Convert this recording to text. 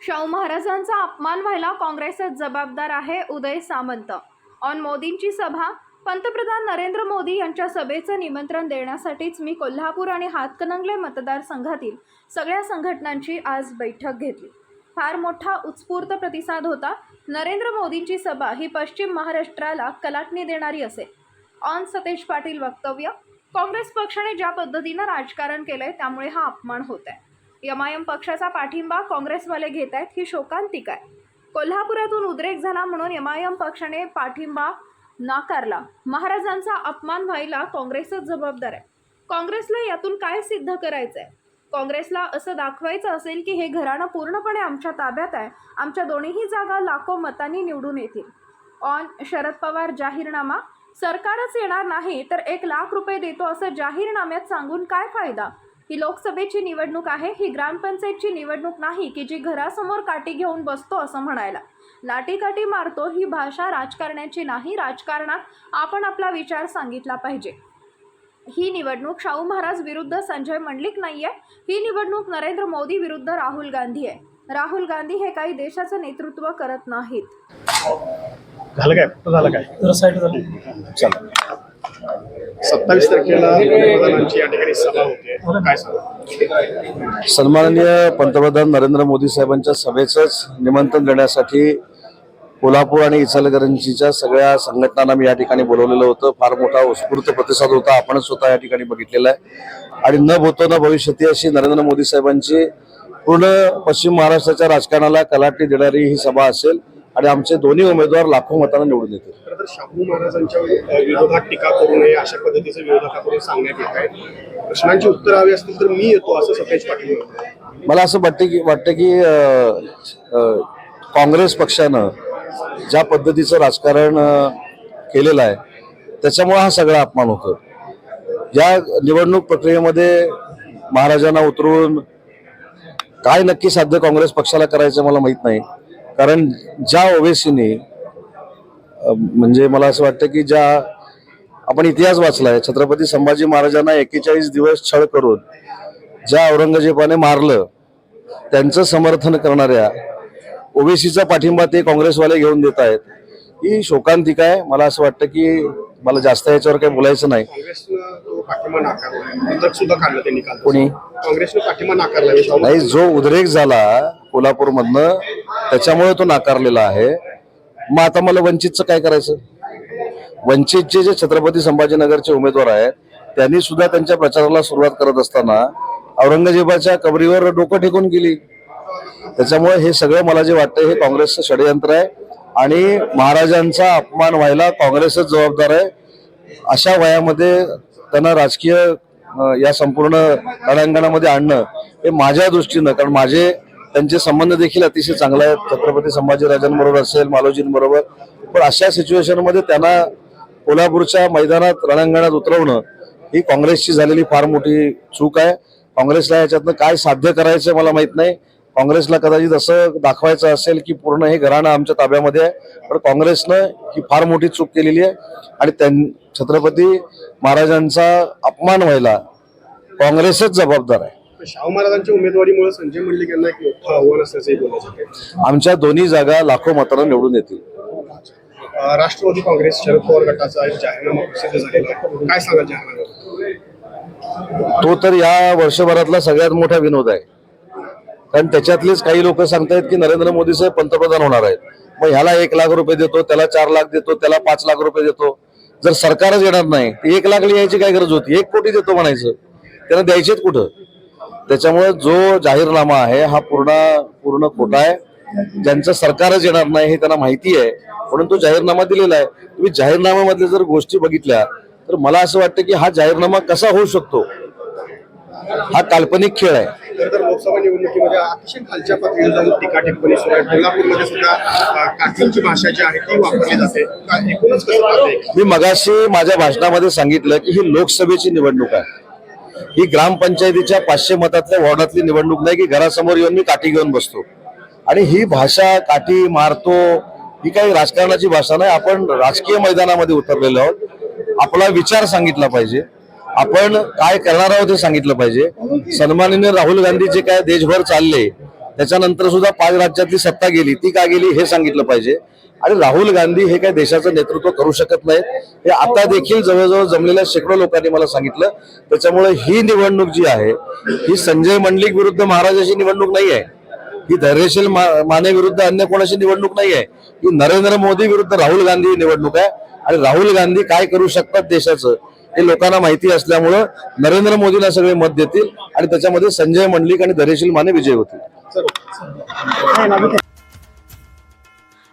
शाहू महाराजांचा अपमान व्हायला काँग्रेसच जबाबदार आहे उदय सामंत. ऑन मोदींची सभा पंतप्रधान नरेंद्र मोदी यांच्या सभेचं निमंत्रण देण्यासाठीच मी कोल्हापूर आणि हातकणंगले मतदारसंघातील सगळ्या संघटनांची आज बैठक घेतली. फार मोठा उत्स्फूर्त प्रतिसाद होता. नरेंद्र मोदींची सभा ही पश्चिम महाराष्ट्राला कलाटणी देणारी असेल ऑन सतेज पाटील वक्तव्य काँग्रेस पक्षाने ज्या पद्धतीनं राजकारण केलंय त्यामुळे हा अपमान होत आहे एम आय एम पक्षाचा पाठिंबा काँग्रेसवाले घेत आहेत ही शोकांतिक आहे. कोल्हापुरातून उद्रेक झाला म्हणून एम आय एम पक्षाने पाठिंबा नाकारला. महाराजांचा अपमान व्हायला काँग्रेसच जबाबदार आहे. काँग्रेसला यातून काय सिद्ध करायचं आहे काँग्रेसला असं दाखवायचं असेल की हे घराणं पूर्णपणे आमच्या ताब्यात आहे आमच्या दोन्हीही जागा लाखो मतांनी निवडून येतील. ऑन शरद पवार जाहीरनामा सरकारच येणार नाही तर एक लाख रुपये देतो असं जाहीरनाम्यात सांगून काय फायदा? ही लोकसभेची निवडणूक आहे ही ग्रामपंचायतची निवडणूक नाही की जी घरासमोर काठी घेऊन बसतो असं म्हणायला. लाटीकाठी मारतो ही भाषा राजकारण्याची नाही राजकारणात आपण आपला विचार सांगितला पाहिजे. ही निवडणूक शाहू महाराज विरुद्ध संजय मंडलिक नाही आहे ही निवडणूक नरेंद्र मोदी विरुद्ध राहुल गांधी आहे. राहुल गांधी हे काही देशाचं नेतृत्व करत नाहीत. झालं काय? झालं काय? सत्तावीस तारखेला पंतप्रधानांची या ठिकाणी सभा होते. काय सांगा? सन्माननीय पंतप्रधान नरेंद्र मोदी साहेबांच्या सभेचंच निमंत्रण देण्यासाठी कोल्हापूर आणि इचलकरंजीच्या सगळ्या संघटनांना मी या ठिकाणी बोलवलेलं होतं. फार मोठा उत्स्फूर्त प्रतिसाद होता. आपणच स्वतः या ठिकाणी बघितलेला आहे. आणि न भूतो न भविष्यती अशी नरेंद्र मोदी साहेबांची पूर्ण पश्चिम महाराष्ट्राच्या राजकारणाला कलाटणी देणारी ही सभा असेल. आणि आमचे दोन्ही उमेदवार लाखो मतांना निवडून येतील शाहू महाराजांच्या विरोधात टीका करू नये अशा पद्धतीचं विरोधकाकडून सांगण्यात येत आहे. प्रश्नांची उत्तरं हवी असतील तर मी येतो असं सतेज पाटील मला असं वाटतं की वाटतं की काँग्रेस पक्षानं ज्या पद्धतीचं राजकारण केलेलं आहे त्याच्यामुळे हा सगळा अपमान होतो या निवडणूक प्रक्रियेमध्ये महाराजांना उतरून काय नक्की साध्य काँग्रेस पक्षाला करायचं मला माहीत नाही. कारण ज्या ओवेसीने म्हणजे मला असं वाटतं की ज्या आपण इतिहास वाचलाय छत्रपती संभाजी महाराजांना एकेचाळीस दिवस छळ करून ज्या औरंगजेबाने मारलं त्यांचं समर्थन करणाऱ्या ओबीसीचा पाठिंबा ते काँग्रेसवाले घेऊन देत आहेत ही शोकांतिका आहे. मला असं वाटतं की मला जास्त याच्यावर काही बोलायचं नाही. कोणी? काँग्रेसनं पाठिंबा नाकारला. शाहू नाही जो उद्रेक झाला कोल्हापूरमधनं त्याच्यामुळे तो नाकारलेला आहे. मग आता मला वंचितचं काय करायचं? वंचितचे जे छत्रपती संभाजीनगरचे उमेदवार आहेत त्यांनी सुद्धा त्यांच्या प्रचाराला सुरुवात करत असताना औरंगजेबाच्या कबरीवर डोकं टेकून गेली. त्याच्यामुळे हे सगळं मला जे वाटतं हे काँग्रेसचं षडयंत्र आहे आणि महाराजांचा अपमान व्हायला काँग्रेसच जबाबदार आहे. अशा वयामध्ये त्यांना राजकीय या संपूर्ण रणांगणामध्ये आणणं हे माझ्या दृष्टीनं कारण माझे त्यांचे संबंध देखील अतिशय चांगले आहेत. छत्रपती संभाजीराजांबरोबर असेल मालोजींबरोबर. पण अशा सिच्युएशनमध्ये त्यांना कोल्हापूरच्या मैदानात रणांगणात उतरवणं ही काँग्रेसची झालेली फार मोठी चूक आहे. काँग्रेसला याच्यातनं काय साध्य करायचं मला माहीत नाही. काँग्रेसला कदाचित असं दाखवायचं असेल की पूर्ण हे घराणं आमच्या ताब्यामध्ये आहे. पण काँग्रेसनं ही फार मोठी चूक केलेली आहे. आणि त्यां छत्रपती महाराजांचा अपमान व्हायला काँग्रेसच जबाबदार आहे. शाहू महाराजांच्या उमेदवारीमुळे संजय मंडलिक यांना एक मोठं आव्हान असल्याचंही जाते आमच्या दोन्ही जागा लाखो मतांना निवडून येतील. राष्ट्रवादी काँग्रेस शरद पवार गटाचा एक जाहीरनामा प्रसिद्ध झालेला आहे. काय सांगाल जाहीरनाम्याबद्दल तो तर या वर्षभरातला सगळ्यात मोठा विनोद आहे. कारण त्याच्यातलेच काही लोक सांगतायत की नरेंद्र मोदी साहेब पंतप्रधान होणार आहेत. मग ह्याला एक लाख रुपये देतो त्याला चार लाख देतो त्याला पाच लाख रुपये देतो. जर सरकारच येणार नाही एक लाख लिहायची काय गरज होती? एक कोटी देतो म्हणायचं. त्यांना द्यायचेच कुठं? त्याच्यामुळे जो जाहीरनामा आहे हा पूर्ण पूर्ण खोटा आहे. ज्यांचं सरकारच येणार नाही हे त्यांना माहिती आहे म्हणून तो जाहीरनामा दिलेला आहे. तुम्ही जाहीरनाम्यामधल्या जर गोष्टी बघितल्या तर मला असं वाटतं की हा जाहीरनामा कसा होऊ शकतो? हा काल्पनिक खेळ आहे. खरं तर लोकसभा निवडणुकीमध्ये अतिशय खालच्या पातळीवर जाऊन टीका टिप्पणी सुरू आहे. कोल्हापूरमध्ये सुद्धा अ, काठींची भाषा जी आहे ती वापरली जाते. का एकूणच कसं पाहते मी मगाशी माझ्या भाषणामध्ये सांगितलं की ही लोकसभेची निवडणूक आहे. ही ग्रामपंचायतीच्या पाचशे मतातल्या वॉर्डातली निवडणूक नाही की घरासमोर येऊन मी काठी घेऊन बसतो. आणि ही भाषा काठी मारतो ही काही राजकारणाची भाषा नाही. आपण राजकीय मैदानामध्ये उतरलेलो आहोत. आपला विचार सांगितला पाहिजे. आपण काय करणार आहोत हे सांगितलं पाहिजे. सन्माननीय राहुल गांधी जे काय देशभर चालले त्याच्यानंतर सुद्धा पाच राज्यातली सत्ता गेली ती का गेली हे सांगितलं पाहिजे. आणि राहुल गांधी हे काय देशाचं नेतृत्व करू शकत नाहीत हे आता देखील जवळजवळ जमलेल्या शेकडो लोकांनी मला सांगितलं. त्याच्यामुळे ही निवडणूक जी आहे ही संजय मंडलिक विरुद्ध महाराजाची निवडणूक नाही आहे. ही धैर्यशील माने विरुद्ध अन्य कोणाची निवडणूक नाही आहे. ही नरेंद्र मोदी विरुद्ध राहुल गांधी ही निवडणूक आहे. आणि राहुल गांधी काय करू शकतात देशाचं हे लोकांना माहिती असल्यामुळं नरेंद्र मोदीला सगळे मत देतील आणि त्याच्यामध्ये संजय मंडलिक आणि धैर्यशील माने विजय होतील.